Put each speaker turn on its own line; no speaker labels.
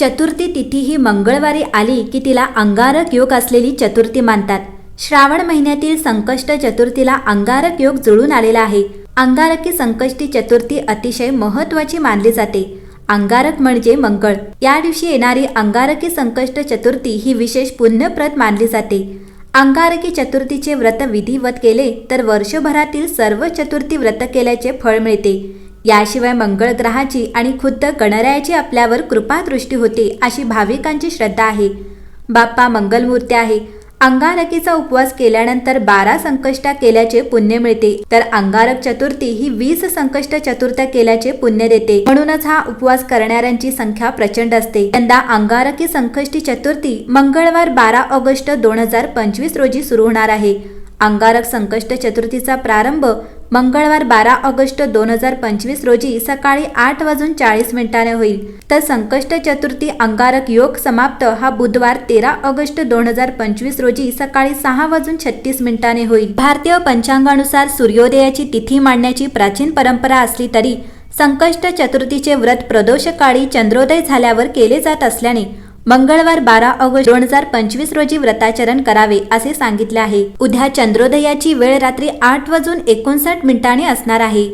चतुर्थी तिथी ही मंगळवारी आली की तिला अंगारक योग असलेली चतुर्थी मानतात. श्रावण महिन्यातील संकष्ट चतुर्थीला अंगारक योग जुळून आलेला आहे. अंगारकी संकष्टी चतुर्थी अतिशय महत्त्वाची मानली जाते. अंगारक म्हणजे मंगळ. या दिवशी येणारी अंगारकी संकष्ट चतुर्थी ही विशेष पुण्यप्रत मानली जाते. अंगारकी चतुर्थीचे व्रत विधिवत केले तर वर्षभरातील सर्व चतुर्थी व्रत केल्याचे फळ मिळते. याशिवाय मंगळ ग्रहाची आणि खुद्द गणरायाची आपल्यावर कृपादृष्टी होते अशी भाविकांची श्रद्धा आहे. बाप्पा मंगलमूर्ती आहे. अंगारकीचा उपवास केल्यानंतर बारा संकष्टा केल्याचे पुण्य मिळते तर अंगारक चतुर्थी ही वीस संकष्ट चतुर्थ केल्याचे पुण्य देते. म्हणूनच हा उपवास करणाऱ्यांची संख्या प्रचंड असते. यंदा अंगारकी संकष्टी चतुर्थी मंगळवार बारा ऑगस्ट दोन हजार पंचवीस रोजी सुरू होणार आहे. अंगारक संकष्ट चतुर्थीचा प्रारंभ मंगळवार बारा ऑगस्ट दोन हजार पंचवीस रोजी सकाळी आठ वाजून चाळीस मिनिटाने होईल. तर संकष्ट चतुर्थी अंगारक योग समाप्त. हा बुधवार तेरा ऑगस्ट दोन हजार पंचवीस रोजी सकाळी सहा वाजून छत्तीस मिनिटाने होईल. भारतीय पंचांगानुसार सूर्योदयाची तिथी मांडण्याची प्राचीन परंपरा असली तरी संकष्ट चतुर्थीचे व्रत प्रदोषकाळी चंद्रोदय झाल्यावर केले जात असल्याने मंगळवार बारा ऑगस्ट दोन हजार पंचवीस रोजी व्रताचरण करावे असे सांगितले आहे. उद्या चंद्रोदयाची वेळ रात्री आठ वाजून एकोणसाठ मिनिटांनी असणार आहे.